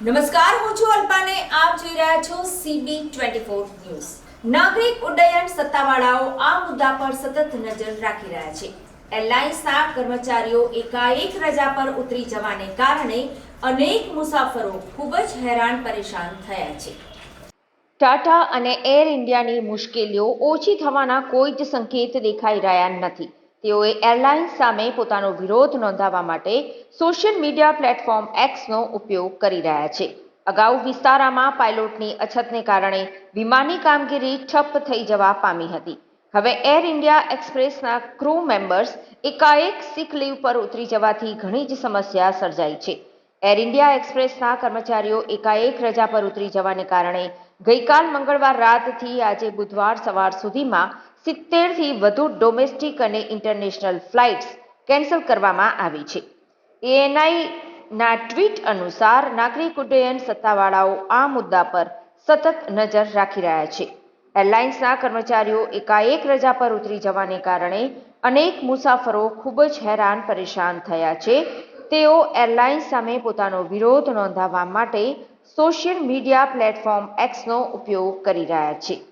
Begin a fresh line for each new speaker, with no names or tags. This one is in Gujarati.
નમસ્કાર, હું છું અલ્પાને. આપ જોઈ રહ્યા છો સીબી ટ્વેન્ટી ફોર ન્યૂઝ. નાગરિક ઉડ્ડયન સત્તાવાળાઓ આ મુદ્દા પર સતત નજર રાખી રહ્યા છે. એરલાઇન્સના કર્મચારીઓ એકાએક રજા પર ઉતરી જવાને કારણે અનેક મુસાફરો ખૂબ જ હેરાન પરેશાન થયા છે. ટાટા અને એર ઇન્ડિયાની મુશ્કેલીઓ ઓછી થવાના કોઈ જ સંકેત દેખાઈ રહ્યા નથી. તેઓએ એરલાઇન્સ સામે પોતાનો વિરોધ નોંધાવવા માટે સોશિયલ મીડિયા પ્લેટફોર્મ એક્સનો ઉપયોગ કરી રહ્યા છે. અગાઉ વિસ્તારામાં પાયલોટની અછતને કારણે વિમાની કામગીરી ઠપ થઈ જવા પામી હતી. હવે એર ઇન્ડિયા એક્સપ્રેસના ક્રૂ મેમ્બર્સ એકાએક સિક લીવ પર ઉતરી જવાથી ઘણી જ સમસ્યા સર્જાઈ છે. એર ઇન્ડિયા એક્સપ્રેસના કર્મચારીઓ એકાએક રજા પર ઉતરી જવાને કારણે ગઈકાલ મંગળવાર રાતથી આજે બુધવાર સવાર સુધીમાં સિત્તેરથી વધુ ડોમેસ્ટિક અને ઇન્ટરનેશનલ ફ્લાઇટ્સ કેન્સલ કરવામાં આવી છે. એએનઆઈના ટ્વીટ અનુસાર નાગરિક ઉડ્ડયન સત્તાવાળાઓ આ મુદ્દા પર સતત નજર રાખી રહ્યા છે. એરલાઇન્સના કર્મચારીઓ એકાએક રજા પર ઉતરી જવાને કારણે અનેક મુસાફરો ખૂબ જ હેરાન પરેશાન થયા છે. તેઓ એરલાઇન્સ સામે પોતાનો વિરોધ નોંધાવવા માટે સોશિયલ મીડિયા પ્લેટફોર્મ એક્સનો ઉપયોગ કરી રહ્યા છે.